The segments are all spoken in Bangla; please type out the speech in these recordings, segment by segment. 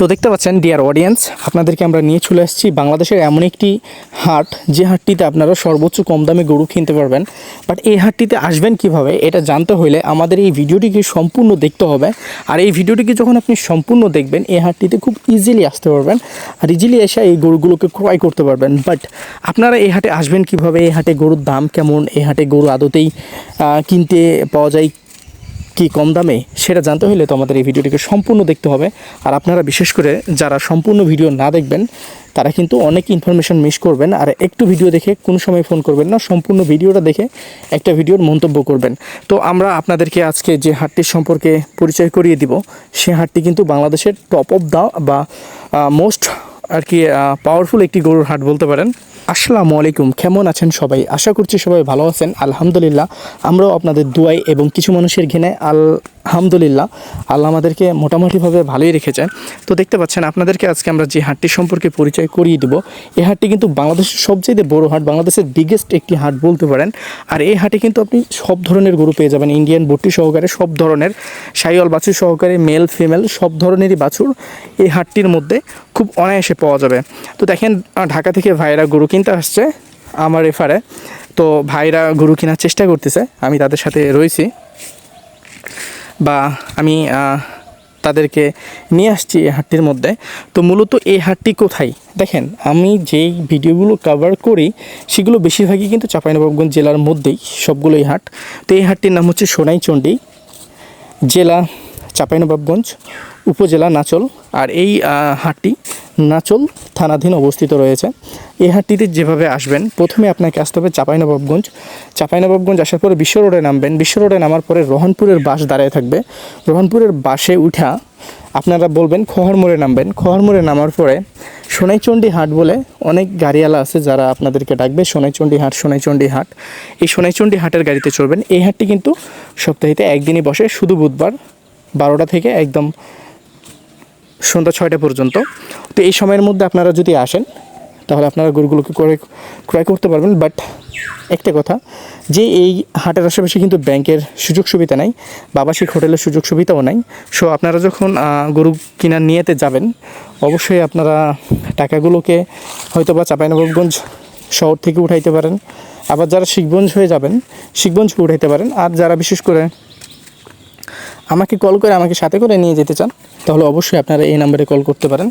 তো দেখতে পাচ্ছেন ডিয়ার অডিয়েন্স আপনাদেরকে আমরা নিয়ে চলে আসছি বাংলাদেশের এমন একটি হাট, যে হাটটিতে আপনারা সর্বোচ্চ কম দামে গরু কিনতে পারবেন। বাট এই হাটটিতে আসবেন কীভাবে, এটা জানতে হলে আমাদের এই ভিডিওটিকে সম্পূর্ণ দেখতে হবে। আর এই ভিডিওটিকে যখন আপনি সম্পূর্ণ দেখবেন, এই হাটটিতে খুব ইজিলি আসতে পারবেন। আর ইজিলি এসে এই গরুগুলোকে ক্রয় করতে পারবেন। বাট আপনারা এই হাটে আসবেন কীভাবে? এই হাটে গরুর দাম কেমন? এই হাটে গরু আদতেই কিনতে পাওয়া যায় কি কম দামে সেটা জানতে হলে তো আমাদের এই ভিডিওটিকে সম্পূর্ণ দেখতে হবে। আর আপনারা বিশেষ করে যারা সম্পূর্ণ ভিডিও না দেখবেন, তারা কিন্তু অনেক ইনফরমেশন মিস করবেন। আর একটু ভিডিও দেখে কোনো সময় ফোন করবেন না, সম্পূর্ণ ভিডিওটা দেখে একটা ভিডিওর মন্তব্য করবেন। তো আমরা আপনাদেরকে আজকে যে হাটটির সম্পর্কে পরিচয় করিয়ে দিব, সে হাটটি কিন্তু বাংলাদেশের টপ অফ দা বা মোস্ট আর কি পাওয়ারফুল একটি গরুর হাট বলতে পারেন। আসসালামু আলাইকুম, কেমন আছেন সবাই? আশা করছি সবাই ভালো আছেন। আলহামদুলিল্লাহ, আমরাও আপনাদের দুয়াই এবং কিছু মানুষের ঘেনে আলহামদুলিল্লাহ, আল্লাহ আমাদেরকে মোটামুটিভাবে ভালোই রেখেছে তো দেখতে পাচ্ছেন, আপনাদেরকে আজকে আমরা যে হাটটি সম্পর্কে পরিচয় করিয়ে দেব, এই হাটটি কিন্তু বাংলাদেশের সবচেয়ে বড় হাট, বাংলাদেশের বিগেস্ট একটি হাট বলতে পারেন। আর এই হাটে কিন্তু আপনি সব ধরনের গরু পেয়ে যাবেন ইন্ডিয়ান বটি সহকারে সব ধরনের, সাইওয়াল বাছুর সহকারে মেল ফিমেল সব ধরনেরই বাছুর এই হাটটির মধ্যে খুব অনায়াসে পাওয়া যাবে। তো দেখেন ঢাকা থেকে ভাইরা গরু কিনতে আসছে আমার এফারে তো ভাইরা গরু কেনার চেষ্টা করতেছে। আমি তাদের সাথে রয়েছি। বা আমি তাদেরকে নিয়ে আসছি এই হাটটির মধ্যে। তো মূলত এই হাটটি কোথায়? দেখেন, আমি যেই ভিডিওগুলো কভার করি, সেগুলো বেশিরভাগই কিন্তু চাঁপাইনবাবগঞ্জ জেলার মধ্যেই সবগুলোই হাট। তো এই হাটটির নাম হচ্ছে সোনাইচণ্ডী জেলা চাঁপাইনবাবগঞ্জ উপজেলা নাচল। আর এই হাটটি নাচল থানাধীন অবস্থিত রয়েছে। এই হাটটিতে যেভাবে আসবেন, প্রথমে আপনাকে আসতে হবে চাঁপাইনবাবগঞ্জ। চাঁপাইনবাবগঞ্জ আসার পরে বিশ্ব রোডে নামবেন। বিশ্ব রোডে নামার পরে রোহনপুরের বাস দাঁড়ায় থাকবে। রোহনপুরের বাসে উঠা আপনারা বলবেন খোহার মোড়ে নামবেন। খোহার মোড়ে নামার পরে সোনাইচণ্ডী হাট বলে অনেক গাড়িওয়ালা আছে যারা আপনাদেরকে ডাকবে, সোনাইচণ্ডী হাট সোনাইচণ্ডী হাট। এই সোনাইচণ্ডী হাটের গাড়িতে চড়বেন। এই হাটটি কিন্তু সপ্তাহিতে একদিনই বসে, শুধু বুধবার বারোটা থেকে একদম সন্ধ্যা ছয়টা পর্যন্ত। তো এই সময়ের মধ্যে আপনারা যদি আসেন, তাহলে আপনারা গরুগুলোকে করে ক্রয় করতে পারবেন। বাট একটা কথা, যে এই হাটের আশেপাশে কিন্তু ব্যাংকের সুযোগ সুবিধা নাই বাবাসিক হোটেলের সুযোগ সুবিধাও নাই। সো আপনারা যখন গরু কেনার নিয়েতে যাবেন, অবশ্যই আপনারা টাকাগুলোকে হয়তো বা চাঁপাইনবাবগঞ্জ শহর থেকে উঠাইতে পারেন। আবার যারা শিখগঞ্জ হয়ে যাবেন শিখগঞ্জ উঠাইতে পারেন। আর যারা বিশেষ করে আমাকে কল করে আমাকে সাথে করে নিয়ে যেতে চান, তাহলে অবশ্যই আপনারা এই নাম্বারে কল করতে পারেন।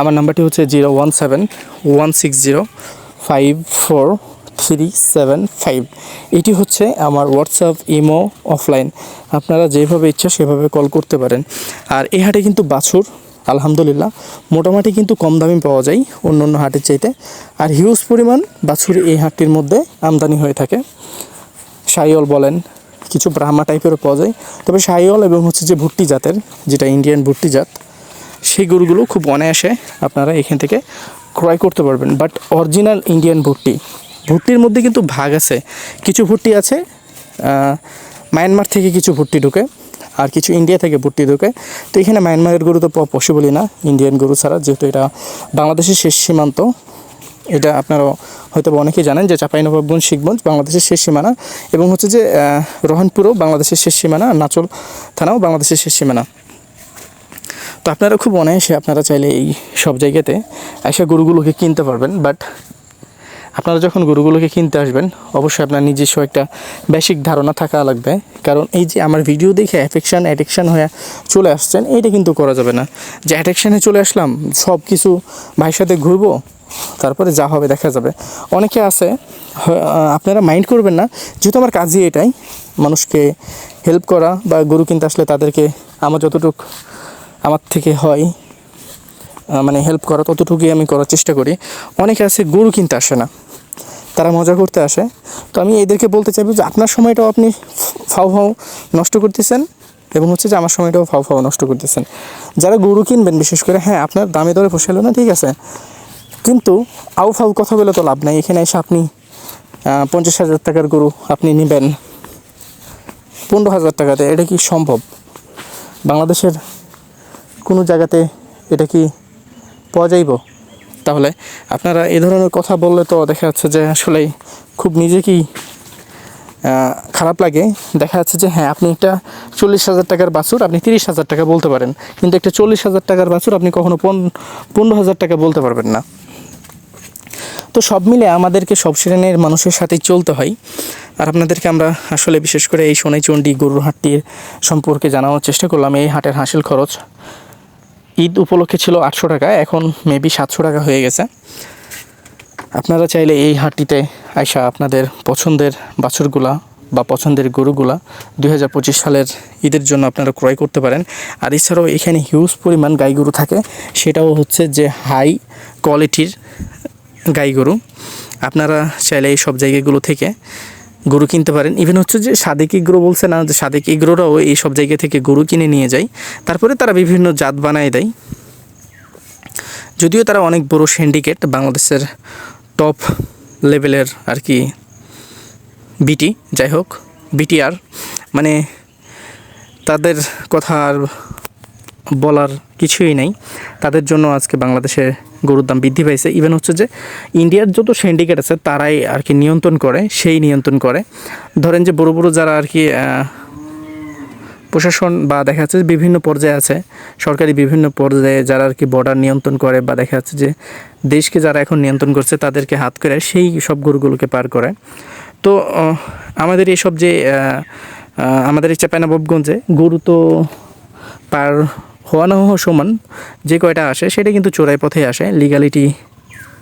আমার নাম্বারটি হচ্ছে zero one seven, one six zero, five four three seven five. এটি হচ্ছে আমার হোয়াটসঅ্যাপ, ইমো, অফলাইন। আপনারা যেভাবে ইচ্ছা সেভাবে কল করতে পারেন। আর এই হাটে কিন্তু বাছুর, আলহামদুলিল্লাহ। মোটামুটি কিন্তু কম দামে পাওয়া যায় অন্য অন্য হাটের চাইতে। আর হিউজ পরিমাণ বাছুর এই হাটটির মধ্যে আমদানি হয়ে থাকে। সাইওল বলেন কিছু ব্রাহ্মা টাইপেরও পাওয়া যায়। তবে সাইওল এবং হচ্ছে যে ভুট্টি জাতের, যেটা ইন্ডিয়ান ভুট্টি জাত, সেই গরুগুলো খুব অনায়াসে আপনারা এখান থেকে ক্রয় করতে পারবেন। বাট অরিজিনাল ইন্ডিয়ান ভুট্টি, ভুট্টির মধ্যে কিন্তু ভাগ আছে। কিছু ভুট্টি আছে মায়ানমার থেকে কিছু ভুট্টি ঢুকে, আর কিছু ইন্ডিয়া থেকে ভুট্টি ঢুকে। তো এখানে মায়ানমারের গরু তো পসিবলই না ইন্ডিয়ান গরু ছাড়া, যেহেতু এটা বাংলাদেশের শেষ সীমান্ত। এটা আপনারা হয়তো অনেকেই জানেন যে চাঁপাইনবাবগঞ্জ শিখগঞ্জ বাংলাদেশের শেষ সীমানা এবং হচ্ছে যে রহনপুরও বাংলাদেশের শেষ সীমানা, নাচল থানাও বাংলাদেশের শেষ সীমানা। তো আপনারা খুব অনায়াসে আপনারা চাইলে এই সব জায়গাতে এসে গরুগুলোকে কিনতে পারবেন বাট আপনারা যখন গরুগুলোকে কিনতে আসবেন, অবশ্যই আপনার নিজস্ব একটা বেসিক ধারণা থাকা লাগবে। কারণ এই যে আমার ভিডিও দেখে অ্যাফেকশান অ্যাডিকশান হয়ে চলে আসছেন, এইটা কিন্তু করা যাবে না। যে অ্যাডিকশানে চলে আসলাম সব কিছু ভাইয়ের সাথে ঘুরবো তারপরে যা হবে দেখা যাবে। অনেকে আছে আপনারা মাইন্ড করবেন না, যেহেতু আমার কাজই এটাই, মানুষকে হেল্প করা বা গরু কিনতে আসলে তাদেরকে আমার যতটুকু, আমার থেকে হয় মানে হেল্প করা ততটুকুই আমি করার চেষ্টা করি। অনেকে আছে গরু কিনতে আসে না, তারা মজা করতে আসে। তো আমি এদেরকে বলতে চাইব যে আপনার সময়টাও আপনি ফাও ফাও নষ্ট করতেছেন এবং হচ্ছে যে আমার সময়টাও ফাও ফাও নষ্ট করতেছেন। যারা গরু কিনবেন, বিশেষ করে হ্যাঁ আপনার দামে দরে পোষালো না, ঠিক আছে। কিন্তু আউ ফাউ কথা বলে তো লাভ নাই। এখানে এসে আপনি পঞ্চাশ হাজার টাকার গরু আপনি নেবেন। পনেরো হাজার টাকাতে, এটা কি সম্ভব? বাংলাদেশের কোনো জায়গাতে এটা কি পাওয়া যাইব? তাহলে আপনারা এ ধরনের কথা বললে তো দেখা যাচ্ছে যে আসলে খুব নিজেকেই খারাপ লাগে। দেখা যাচ্ছে যে হ্যাঁ আপনি একটা চল্লিশ হাজার টাকার বাছুর, আপনি তিরিশ হাজার টাকা বলতে পারেন। কিন্তু একটা চল্লিশ হাজার টাকার বাছুর আপনি কখনো পন- পনেরো হাজার টাকা বলতে পারবেন না। তো সব মিলে আমাদেরকে সব শ্রেণির মানুষের সাথেই চলতে হয়। আর আপনাদেরকে আমরা আসলে বিশেষ করে এই সোনাইচণ্ডী গরুর হাটটির সম্পর্কে জানানোর চেষ্টা করলাম। এই হাটের হাসিল খরচ ঈদ উপলক্ষে ছিল আটশো টাকা, এখন মেবি সাতশো টাকা হয়ে গেছে। আপনারা চাইলে এই হাটটিতে আইসা আপনাদের পছন্দের বাছুরগুলা বা পছন্দের গরুগুলা দুই হাজার পঁচিশ সালের ঈদের জন্য আপনারা ক্রয় করতে পারেন। আর এছাড়াও এখানে হিউজ পরিমাণ গাই গরু থাকে। সেটাও হচ্ছে যে হাই কোয়ালিটির গাই গরু, আপনারা চাইলে এই সব জায়গাগুলো থেকে গরু কিনতে পারেন। ইভেন হচ্ছে যে সাদেক ইগ্রো বলছে না, যে সাদেক ইগ্রোরাও এই সব জায়গা থেকে গরু কিনে নিয়ে যায়। তারপরে তারা বিভিন্ন জাত বানায় দেয়। যদিও তারা অনেক বড় সিন্ডিকেট বাংলাদেশের টপ লেভেলের আর কি বিটি যাই হোক বিটিআর মানে তাদের কথা আর বলার কিছুই নেই। তাদের জন্য আজকে বাংলাদেশে গরুর দাম বৃদ্ধি পাইছে। ইভেন হচ্ছে যে ইন্ডিয়ার যত সিন্ডিকেট আছে, তারাই আর কি নিয়ন্ত্রণ করে, সেই নিয়ন্ত্রণ করে। ধরেন যে বড় বড় যারা আর কি প্রশাসন বা দেখা যাচ্ছে বিভিন্ন পর্যায়ে আছে, সরকারি বিভিন্ন পর্যায়ে যারা আর কি বর্ডার নিয়ন্ত্রণ করে বা দেখা যাচ্ছে যে দেশকে যারা এখন নিয়ন্ত্রণ করছে, তাদেরকে হাত করে সেই সব গরুগুলোকে পার করে। তো আমাদের এইসব যে আমাদের এই চাপাইনবাবগঞ্জে গরু তো পার হওয়া না হওয়া সমান যে কয়টা আসে সেটা কিন্তু চোরাই পথে আসে লিগালিটি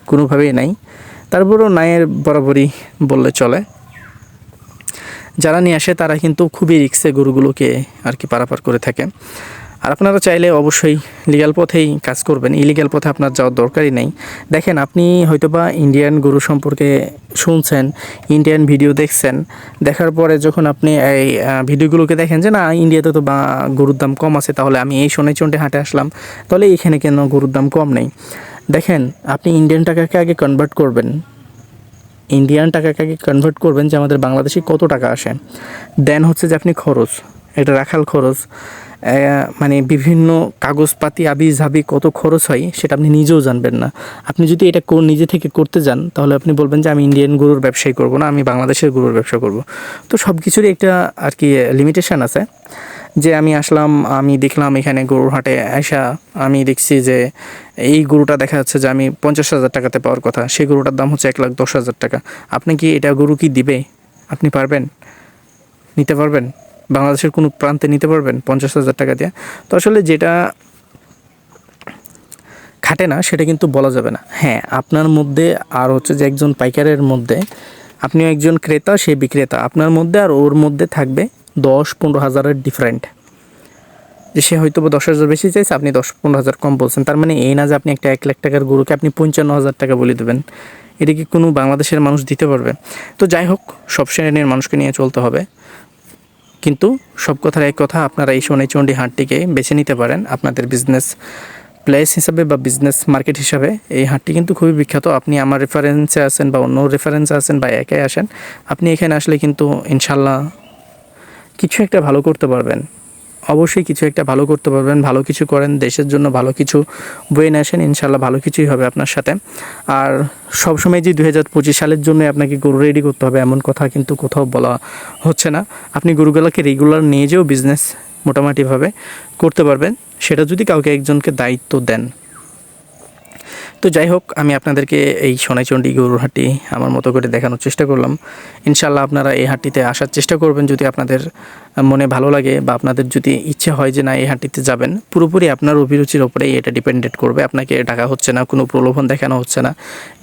কোনোভাবেই নাই। তারপরেও নায়ের বরাবরই বললে চলে। যারা নিয়ে আসে তারা কিন্তু খুবই রিক্সে গরুগুলোকে আর কি পারাপার করে থাকে। আর আপনারা চাইলে অবশ্যই লিগ্যাল পথেই কাজ করবেন। ইলিগ্যাল পথে আপনার যাওয়ার দরকারই নেই। দেখেন, আপনি হয়তোবা ইন্ডিয়ান গরু সম্পর্কে শুনছেন ইন্ডিয়ান ভিডিও দেখছেন। দেখার পরে যখন আপনি এই ভিডিওগুলোকে দেখেন যে, না ইন্ডিয়াতে তো বা, গরুর দাম কম আছে, তাহলে আমি এই সোনাই চন্ডে হাটে আসলাম, তাহলে এখানে কেন গরুর দাম কম নেই? দেখেন, আপনি ইন্ডিয়ান টাকাকে আগে কনভার্ট করবেন। ইন্ডিয়ান টাকাকে আগে কনভার্ট করবেন যে, আমাদের বাংলাদেশে কত টাকা আসে। দেন হচ্ছে যে, আপনি খরচ। এটা রাখাল খরচ। মানে বিভিন্ন কাগজপাতি আবি ঝাবি কত খরচ হয়, সেটা আপনি নিজেও জানবেন না। আপনি যদি এটা নিজে থেকে করতে যান, তাহলে আপনি বলবেন যে, আমি ইন্ডিয়ান গরুর ব্যবসায়ী করব না, আমি বাংলাদেশের গরুর ব্যবসা করব। তো সব কিছুরই একটা আর কি লিমিটেশন আছে যে, আমি আসলাম, আমি দেখলাম এখানে গরুর হাটে আসা আমি দেখছি যে, এই গরুটা দেখা যাচ্ছে যে, আমি পঞ্চাশ হাজার টাকাতে পাওয়ার কথা। সেই গরুটার দাম হচ্ছে এক লাখ দশ হাজার টাকা। আপনি কি এটা গরু কি দিবে? আপনি পারবেন? নিতে পারবেন? বাংলাদেশের কোনো প্রান্তে নিতে পারবেন পঞ্চাশ হাজার টাকা দিয়ে। তো আসলে যেটা খাটে না, সেটা কিন্তু বলা যাবে না। হ্যাঁ আপনার মধ্যে আর হচ্ছে যে একজন পাইকারের মধ্যে, আপনিও একজন ক্রেতা, সে বিক্রেতা। আপনার মধ্যে আর ওর মধ্যে থাকবে দশ পনেরো হাজারের ডিফারেন্ট যে সে হয়তো বা দশ হাজার বেশি চাইছে, আপনি দশ পনেরো হাজার কম বলছেন। তার মানে এই না যে আপনি একটা এক লাখ টাকার গরুকে আপনি পঞ্চান্ন হাজার টাকা বলে দেবেন। এটা কি কোনো বাংলাদেশের মানুষ দিতে পারবে? তো যাই হোক, সব শ্রেণির মানুষকে নিয়ে চলতে হবে। কিন্তু সব কথার এক কথা, আপনারা এই সোনাইচন্ডী হাটটিকে বেছে নিতে পারেন। আপনাদের বিজনেস প্লেস হিসাবে বা বিজনেস মার্কেট হিসাবে এই হাটটি কিন্তু খুবই বিখ্যাত। আপনি আমার রেফারেন্সে আসেন বা অন্য রেফারেন্সে আসেন বা একাই আসেন, আপনি এখানে আসলে কিন্তু ইনশাল্লাহ কিছু একটা ভালো করতে পারবেন। অবশ্যই কিছু একটা ভালো করতে পারবেন, ভালো কিছু করেন, দেশের জন্য ভালো কিছু বয়ে আসেন, ইনশাল্লাহ ভালো কিছুই হবে আপনার সাথে। আর সবসময় যে দু হাজার পঁচিশ সালের জন্য আপনাকে গরু রেডি করতে হবে, এমন কথা কিন্তু কোথাও বলা হচ্ছে না। আপনি গরুগুলোকে রেগুলার নিয়ে যেও বিজনেস মোটামুটিভাবে করতে পারবেন। সেটা যদি কাউকে একজনকে দায়িত্ব দেন। তো যাই হোক, আমি আপনাদেরকে এই সোনাইচন্ডী গরুর হাটটি আমার মতো করে দেখানোর চেষ্টা করলাম। ইনশাল্লাহ আপনারা এই হাটটিতে আসার চেষ্টা করবেন যদি আপনাদের মনে ভালো লাগে বা আপনাদের যদি ইচ্ছে হয় যে না, এই হাটটিতে যাবেন। পুরোপুরি আপনার অভিরুচির ওপরেই এটা ডিপেন্ডেন্ট করবে। আপনাকে টাকা হচ্ছে না, কোনো প্রলোভন দেখানো হচ্ছে না।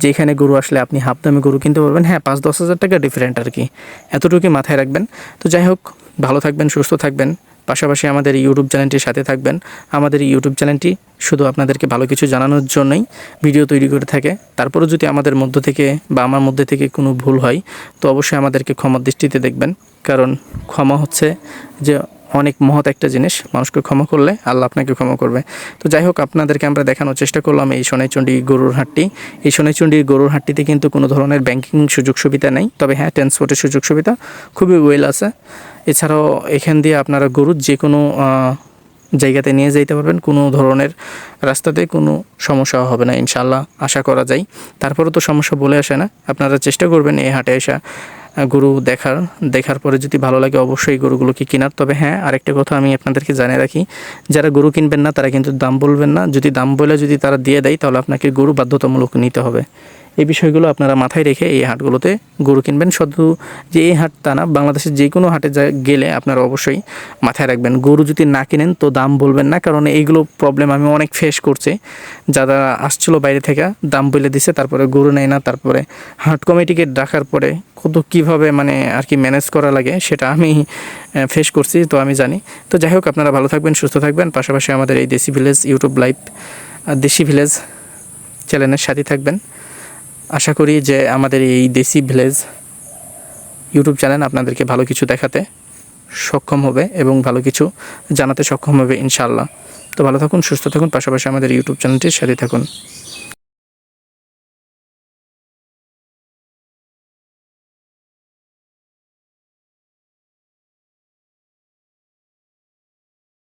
যে এখানে গরু আসলে আপনি হাফ দামে গরু কিনতে পারবেন। হ্যাঁ পাঁচ দশ হাজার টাকা ডিফারেন্ট আর কি। এতটুকুই মাথায় রাখবেন। তো যাই হোক, ভালো থাকবেন, সুস্থ থাকবেন। পাশাপাশি আমাদের ইউটিউব চ্যানেলটির সাথে থাকবেন। আমাদের ইউটিউব চ্যানেলটি শুধু আপনাদেরকে ভালো কিছু জানানোর জন্যই ভিডিও তৈরি করে থাকে। তারপরেও যদি আমাদের মধ্য থেকে বা আমার মধ্যে থেকে কোনো ভুল হয়, তো অবশ্যই আমাদেরকে ক্ষমার দৃষ্টিতে দেখবেন। কারণ ক্ষমা হচ্ছে যে অনেক মহৎ একটা জিনিস, মানুষকে ক্ষমা করলে আল্লাহ আপনাকে ক্ষমা করবে। তো যাই হোক, আপনাদেরকে আমরা দেখানোর চেষ্টা করলাম এই সোনাইচন্ডী গরুর হাটটি। এই সোনাইচন্ডী গরুর হাটটিতে কিন্তু কোনো ধরনের ব্যাংকিং সুযোগ সুবিধা নেই। তবে হ্যাঁ ট্রান্সপোর্টের সুযোগ সুবিধা খুবই ওয়েল আছে। এছাড়াও এখান দিয়ে আপনারা গরুর যে কোনো জায়গাতে নিয়ে যেতে পারবেন। কোনো ধরনের রাস্তাতে কোনো সমস্যা হবে না ইনশাল্লাহ আশা করা যায়। তারপরেও তো সমস্যা বলে আসে না। আপনারা চেষ্টা করবেন এই হাটে আসা গরু দেখার দেখার পরে যদি ভালো লাগে অবশ্যই গরুগুলোকে কেনার। তবে হ্যাঁ আরেকটা কথা আমি আপনাদেরকে জানিয়ে রাখি, যারা গরু কিনবেন না, তারা কিন্তু দাম বলবেন না। যদি দাম বলে যদি তারা দিয়ে দেয়, তাহলে আপনাকে গরু বাধ্যতামূলক নিতে হবে। এই বিষয়গুলো আপনারা মাথায় রেখে এই হাটগুলোতে গরু কিনবেন। শুধু যে এই হাট তা না, বাংলাদেশের যে কোনো হাটে গেলে আপনারা অবশ্যই মাথায় রাখবেন। গরু যদি না কিনেন, তো দাম বলবেন না, কারণ এইগুলো প্রবলেম আমি অনেক ফেস করছি। যারা আসছিল বাইরে থেকে, দাম বলে দিছে, তারপরে গরু নেয় না, তারপরে হাট কমিটিকে ডাকার পরে কত কীভাবে মানে আর কি ম্যানেজ করা লাগে, সেটা আমি ফেস করছি, তো আমি জানি। তো যাই হোক, আপনারা ভালো থাকবেন, সুস্থ থাকবেন। পাশাপাশি আমাদের এই দেশি ভিলেজ ইউটিউব লাইভ দেশি ভিলেজ চ্যানেলের সাথে থাকবেন। আশা করি যে আমাদের এই দেশি ভিলেজ ইউটিউব চ্যানেল আপনাদেরকে ভালো কিছু দেখাতে সক্ষম হবে এবং ভালো কিছু জানাতে সক্ষম হবে ইনশাল্লাহ তো ভালো থাকুন, সুস্থ থাকুন, পাশাপাশি আমাদের ইউটিউব চ্যানেলটির সাথে থাকুন।